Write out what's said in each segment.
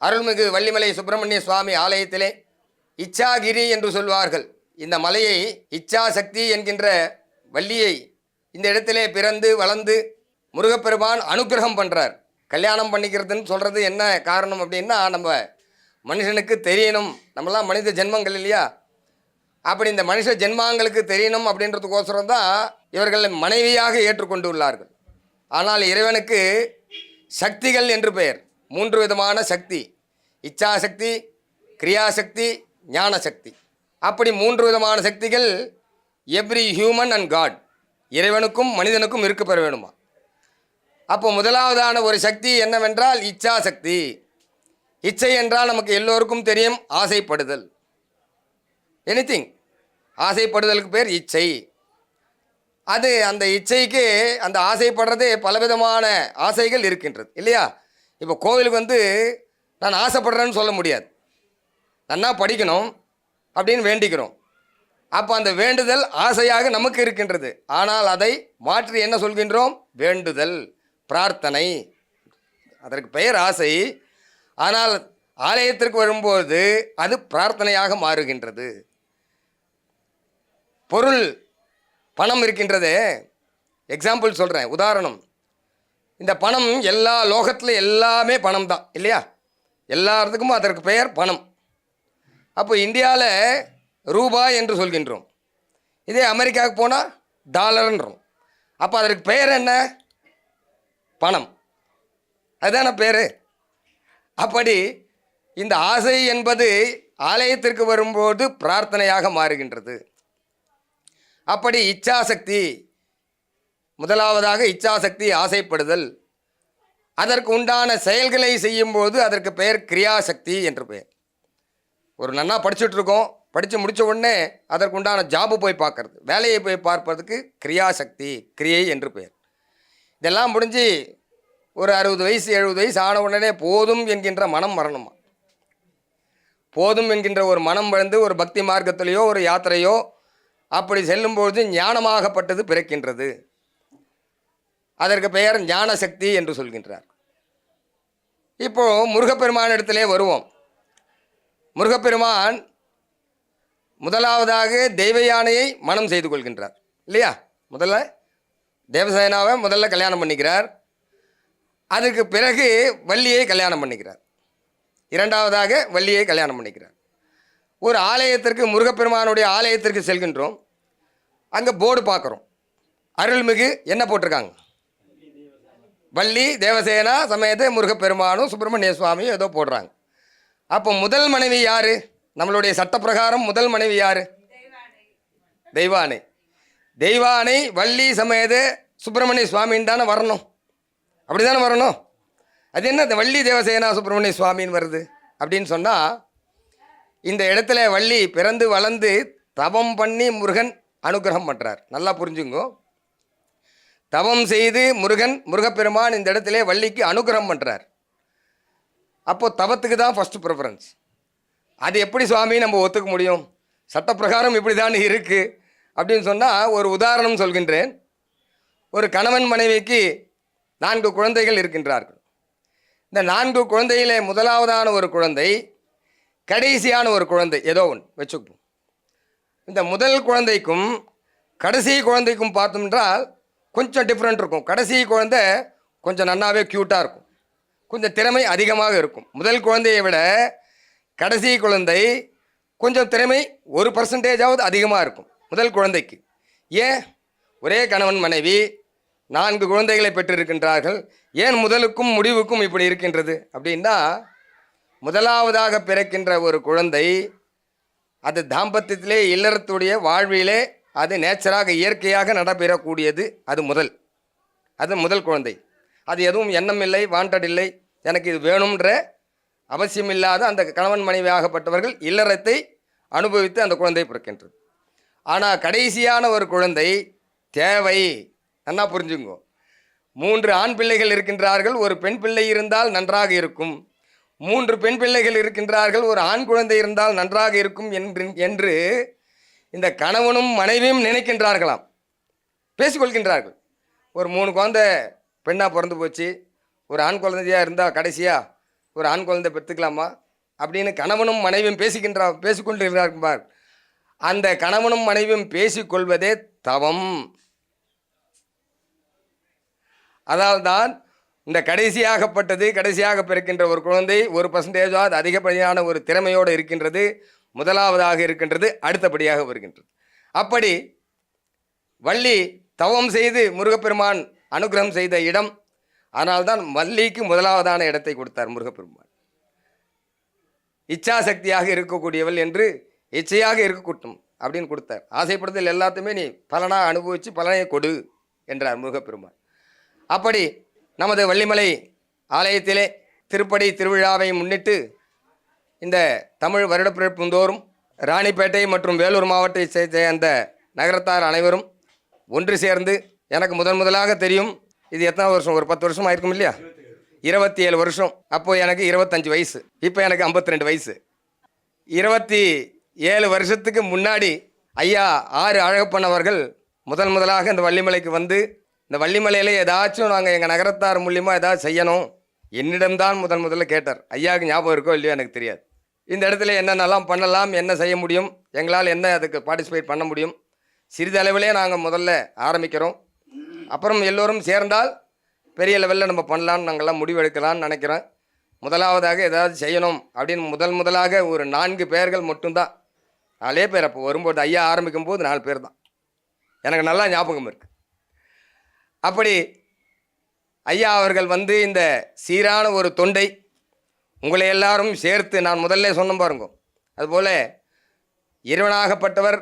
அருள்மிகு வள்ளிமலை சுப்பிரமணிய சுவாமி ஆலயத்திலே இச்சாகிரி என்று சொல்வார்கள். இந்த மலையை இச்சா சக்தி என்கின்ற வள்ளியை இந்த இடத்திலே பிறந்து வளர்ந்து முருகப்பெருமான் அனுக்கிரகம் பண்ணுறார் கல்யாணம் பண்ணிக்கிறதுன்னு சொல்கிறது என்ன காரணம் அப்படின்னா நம்ம மனுஷனுக்கு தெரியணும். நம்மளாம் மனித ஜென்மங்கள் இல்லையா? அப்படி இந்த மனுஷ ஜென்மாங்களுக்கு தெரியணும் அப்படின்றதுக்கோசரம் தான் இவர்கள் மனைவியாக ஏற்றுக்கொண்டு உள்ளார்கள். ஆனால் இறைவனுக்கு சக்திகள் என்று பெயர். மூன்று விதமான சக்தி. இச்சாசக்தி கிரியாசக்தி ஞான சக்தி அப்படி மூன்று விதமான சக்திகள் எவ்ரி ஹியூமன் அண்ட் காட் இறைவனுக்கும் மனிதனுக்கும் இருக்க பெற வேணுமா? அப்போ முதலாவதான ஒரு சக்தி என்னவென்றால் இச்சா சக்தி இச்சை என்றால் நமக்கு எல்லோருக்கும் தெரியும் ஆசைப்படுதல். எனிதிங் ஆசைப்படுதலுக்கு பேர் இச்சை. அது அந்த இச்சைக்கு அந்த ஆசைப்படுறதே பலவிதமான ஆசைகள் இருக்கின்றது இல்லையா? இப்போ கோவிலுக்கு வந்து நான் ஆசைப்படுறேன்னு சொல்ல முடியாது. நன்னா படிக்கணும் அப்படின்னு வேண்டிக்கிறோம். அப்போ அந்த வேண்டுதல் ஆசையாக நமக்கு இருக்கின்றது. ஆனால் அதை மாற்றி என்ன சொல்கின்றோம்? வேண்டுதல் பிரார்த்தனை. அதற்கு பெயர் ஆசை. ஆனால் ஆலயத்திற்கு வரும்போது அது பிரார்த்தனையாக மாறுகின்றது. பொருள் பணம் இருக்கின்றதே. எக்ஸாம்பிள் சொல்கிறேன் உதாரணம். இந்த பணம் எல்லா லோகத்தில் எல்லாமே பணம் தான் இல்லையா? எல்லாத்துக்கும் அதற்கு பெயர் பணம். அப்போ இந்தியாவில் ரூபாய் என்று சொல்கின்றோம். இதே அமெரிக்காவுக்கு போனால் டாலர்ன்றோம். அப்போ அதற்கு பெயர் என்ன? பணம். அதுதான பேர். அப்படி இந்த ஆசை என்பது ஆலயத்திற்கு வரும்போது பிரார்த்தனையாக மாறுகின்றது. அப்படி இச்சாசக்தி முதலாவதாக இச்சாசக்தி ஆசைப்படுதல். அதற்கு உண்டான செயல்களை செய்யும்போது அதற்கு பெயர் கிரியாசக்தி என்று பெயர். ஒரு நன்னா படிச்சுட்ருக்கோம் படித்து முடித்த உடனே அதற்கு உண்டான ஜாபு போய் பார்க்கறது. வேலையை போய் பார்ப்பதுக்கு கிரியாசக்தி கிரியை என்று பெயர். இதெல்லாம் முடிஞ்சு ஒரு அறுபது வயசு எழுபது வயசு ஆன உடனே போதும் என்கின்ற மனம் வரணுமா? போதும் என்கின்ற ஒரு மனம் வளர்ந்து ஒரு பக்தி மார்க்கத்திலேயோ ஒரு யாத்திரையோ அப்படி செல்லும்பொழுது ஞானமாகப்பட்டது பிறக்கின்றது. அதற்கு பெயர் ஞான சக்தி என்று சொல்கின்றார். இப்போ முருகப்பெருமான் இடத்திலே வருவோம். முருகப்பெருமான் முதலாவதாக தெய்வ யானையை மனம் செய்து கொள்கின்றார். இல்லையா? முதல்ல தேவசேனாவை முதல்ல கல்யாணம் பண்ணிக்கிறார். அதுக்கு பிறகு வள்ளியை கல்யாணம் பண்ணிக்கிறார். இரண்டாவதாக வள்ளியை கல்யாணம் பண்ணிக்கிறார். ஒரு ஆலயத்திற்கு முருகப்பெருமானுடைய ஆலயத்திற்கு செல்கின்றோம். அங்கே போர்டு பார்க்குறோம். அருள்மிகு என்ன போட்டிருக்காங்க? வள்ளி தேவசேனா சமேத முருகப்பெருமானும் சுப்பிரமணிய சுவாமியும் ஏதோ போடுறாங்க. அப்போ முதல் மனைவி யார்? நம்மளுடைய சட்டப்பிரகாரம் முதல் மனைவி யார்? தெய்வானை. தெய்வானை வள்ளி சமேத சுப்பிரமணிய சுவாமின்னு தானே வரணும். அப்படி தானே வரணும்? அது என்ன இந்த வள்ளி தேவசேனா சுப்பிரமணிய சுவாமின்னு வருது? அப்படின்னு சொன்னால் இந்த இடத்துல வள்ளி பிறந்து வளர்ந்து தவம் பண்ணி முருகன் அனுகிரகம் பண்ணுறார் நல்லா புரிஞ்சுங்கோ. தவம் செய்து முருகன் முருகப்பெருமான் இந்த இடத்துல வள்ளிக்கு அனுகிரகம் பண்ணுறார் அப்போது தவத்துக்கு தான் ஃபஸ்ட்டு ப்ரிஃபரன்ஸ் அது எப்படி சுவாமி நம்ம ஒத்துக்க முடியும்? சட்டப்பிரகாரம் இப்படி தான் இருக்குது அப்படின்னு சொன்னால் ஒரு உதாரணம் சொல்கின்றேன். ஒரு கணவன் மனைவிக்கு நான்கு குழந்தைகள் இருக்கின்றார்கள். இந்த நான்கு குழந்தையிலே முதலாவதான ஒரு குழந்தை கடைசியான ஒரு குழந்தை ஏதோ ஒன்று வச்சுப்போம் இந்த முதல் குழந்தைக்கும் கடைசி குழந்தைக்கும் பார்த்தோம்ன்றால் கொஞ்சம் டிஃப்ரெண்ட் இருக்கும். கடைசி குழந்தை கொஞ்சம் நன்னாவே க்யூட்டாக இருக்கும். கொஞ்சம் திறமை அதிகமாக இருக்கும். முதல் குழந்தையை விட கடைசி குழந்தை கொஞ்சம் திறமை ஒரு பர்சன்டேஜாவது அதிகமாக இருக்கும். முதல் குழந்தைக்கு. ஏன்? ஒரே கணவன் மனைவி நான்கு குழந்தைகளை பெற்றிருக்கின்றார்கள். ஏன் முதலுக்கும் முடிவுக்கும் இப்படி இருக்கின்றது? அப்படின்னா முதலாவதாக பிறக்கின்ற ஒரு குழந்தை அது தாம்பத்தியத்திலே இல்லறத்துடைய வாழ்விலே அது நேச்சராக இயற்கையாக நடைபெறக்கூடியது அது முதல். அது முதல் குழந்தை. அது எதுவும் எண்ணம் இல்லை வாண்டட் இல்லை. எனக்கு இது வேணும்ன்ற அவசியமில்லாத அந்த கணவன் மனைவியாகப்பட்டவர்கள் இல்லறத்தை அனுபவித்து அந்த குழந்தை பிறக்கின்றது. ஆனால் கடைசியான ஒரு குழந்தை தேவை. நல்லா புரிஞ்சுங்கோ. மூன்று ஆண் பிள்ளைகள் இருக்கின்றார்கள். ஒரு பெண் பிள்ளை இருந்தால் நன்றாக இருக்கும். மூன்று பெண் பிள்ளைகள் இருக்கின்றார்கள். ஒரு ஆண் குழந்தை இருந்தால் நன்றாக இருக்கும் என்று என்று இந்த கணவனும் மனைவியும் நினைக்கின்றார்களாம். பேசிக்கொள்கின்றார்கள். ஒரு மூணு குழந்தை பெண்ணாக பிறந்து போச்சு. ஒரு ஆண் குழந்தையாக இருந்தால் கடைசியாக ஒரு ஆண் குழந்தை பெற்றுக்கலாமா? அப்படின்னு கணவனும் மனைவியும் பேசிக்கின்றா பேசிக்கொண்டிருக்கிறார். அந்த கணவனும் மனைவியும் பேசிக்கொள்வதே தவம். அதால்தான் இந்த கடைசியாகப்பட்டது கடைசியாக பிறக்கின்ற ஒரு குழந்தை ஒரு பர்சன்டேஜாவது அதிகப்படியான ஒரு திறமையோடு இருக்கின்றது. முதலாவதாக இருக்கின்றது அடுத்தபடியாக வருகின்றது. அப்படி வள்ளி தவம் செய்து முருகப்பெருமான் அனுகிரகம் செய்த இடம் அதனால்தான் வள்ளிக்கு முதலாவதான இடத்தை கொடுத்தார் முருகப்பெருமான். இச்சாசக்தியாக இருக்கக்கூடியவள் என்று இச்சையாக இருக்கக்கூட்டும் அப்படின்னு கொடுத்தார். ஆசைப்படுதல் எல்லாத்தையுமே நீ பலனாக அனுபவித்து பலனை கொடு என்றார் முருகப்பெருமான். அப்படி நமது வள்ளிமலை ஆலயத்திலே திருப்படி திருவிழாவை முன்னிட்டு இந்த தமிழ் வருடப்பிறப்புந்தோறும் ராணிப்பேட்டை மற்றும் வேலூர் மாவட்டத்தை சேர்ந்த நகரத்தார் அனைவரும் ஒன்று சேர்ந்து எனக்கு முதன் முதலாக தெரியும் இது எத்தனை வருஷம்? ஒரு பத்து வருஷம் ஆயிருக்கும் இல்லையா? இருபத்தி ஏழு வருஷம். அப்போது எனக்கு இருபத்தஞ்சு வயசு. இப்போ எனக்கு 52 ரெண்டு வயசு. இருபத்தி ஏழு வருஷத்துக்கு முன்னாடி ஐயா ஆறு அழகப்பன் அவர்கள் முதன் முதலாக இந்த வள்ளிமலைக்கு வந்து இந்த வள்ளிமலையில் ஏதாச்சும் நாங்கள் எங்கள் நகரத்தார் மூலியமாக ஏதாவது செய்யணும் என்னிடம்தான் முதன் முதல்ல கேட்டார். ஐயாவுக்கு ஞாபகம் இருக்கோ இல்லையோ எனக்கு தெரியாது. இந்த இடத்துல என்னென்னலாம் பண்ணலாம் என்ன செய்ய முடியும் எங்களால் என்ன அதுக்கு பார்ட்டிசிபேட் பண்ண முடியும் சிறிதளவிலே நாங்கள் முதல்ல ஆரம்பிக்கிறோம். அப்புறம் எல்லோரும் சேர்ந்தால் பெரிய லெவலில் நம்ம பண்ணலான்னு நாங்கள்லாம் முடிவெடுக்கலாம்னு நினைக்கிறோம் முதலாவதாக ஏதாவது செய்யணும் அப்படின்னு முதல் முதலாக ஒரு நான்கு பேர்கள் மட்டும்தான். நாலே பேர் அப்போ வரும்போது ஐயா ஆரம்பிக்கும் போது நாலு பேர் தான். எனக்கு நல்லா ஞாபகம் இருக்குது அப்படி ஐயா அவர்கள் வந்து இந்த சீரான ஒரு தொண்டை உங்களை எல்லாரும் சேர்த்து நான் முதல்ல சொன்ன பாருங்க. அதுபோல் இறைவனாகப்பட்டவர்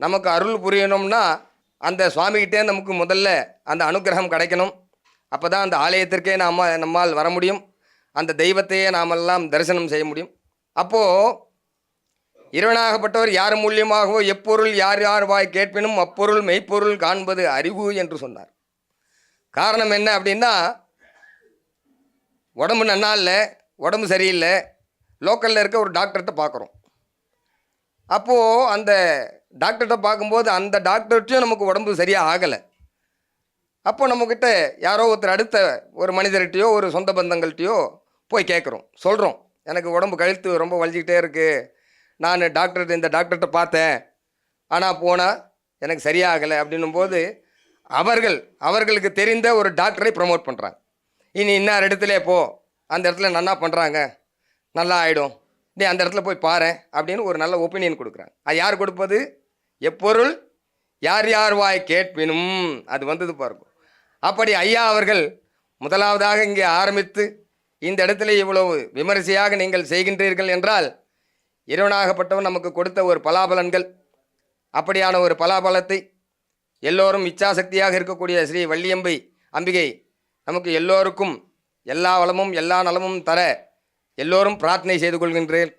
நமக்கு அருள் புரியணும்னா அந்த சுவாமிகிட்டே நமக்கு முதல்ல அந்த அனுக்கிரகம் கிடைக்கணும். அப்போ தான் அந்த ஆலயத்திற்கே நாம் நம்மால் வர முடியும். அந்த தெய்வத்தையே நாமெல்லாம் தரிசனம் செய்ய முடியும். அப்போது இறைவனாகப்பட்டவர் யார் மூலியமாகவோ எப்பொருள் யார் யார் வாய் கேட்பினும் அப்பொருள் மெய்ப்பொருள் காண்பது அறிவு என்று சொன்னார். காரணம் என்ன அப்படின்னா உடம்பு நன்னா இல்லை உடம்பு சரியில்லை லோக்கலில் இருக்க ஒரு டாக்டர்கிட்ட பார்க்குறோம். அப்போது அந்த டாக்டர்கிட்ட பார்க்கும்போது அந்த டாக்டர்கிட்டையும் நமக்கு உடம்பு சரியாக ஆகலை. அப்போ நம்மக்கிட்ட யாரோ ஒருத்தர் அடுத்த ஒரு மனிதர்கிட்டையோ ஒரு சொந்த பந்தங்கள்கிட்டையோ போய் கேட்குறோம். சொல்கிறோம் எனக்கு உடம்பு கழுத்து ரொம்ப வலிச்சிக்கிட்டே இருக்குது நான் டாக்டர் இந்த டாக்டர்கிட்ட பார்த்தேன். ஆனால் போனால் எனக்கு சரியாகலை அப்படின்னும் போது அவர்கள் அவர்களுக்கு தெரிந்த ஒரு டாக்டரை ப்ரமோட் பண்ணுறாங்க இனி இன்னார் இடத்துல போ. அந்த இடத்துல நல்லா பண்ணுறாங்க நல்லா ஆகிடும் நீ அந்த இடத்துல போய் பாரு அப்படின்னு ஒரு நல்ல ஒப்பீனியன் கொடுக்குறாங்க. அது யார் கொடுப்பது? எப்பொருள் யார் யார் வாய் கேட்பினும். அது வந்தது பாருங்க. அப்படி ஐயா அவர்கள் முதலாவதாக இங்கே ஆரம்பித்து இந்த இடத்துல இவ்வளவு விமரிசையாக நீங்கள் செய்கின்றீர்கள் என்றால் இறைவனாகப்பட்டவன் நமக்கு கொடுத்த ஒரு பலாபலன்கள் அப்படியான ஒரு பலாபலத்தை எல்லோரும் இச்சாசக்தியாக இருக்கக்கூடிய ஸ்ரீ வள்ளியம்பை அம்பிகை நமக்கு எல்லோருக்கும் எல்லா வளமும் எல்லா நலமும் தர எல்லோரும் பிரார்த்தனை செய்து கொள்கின்றேன்.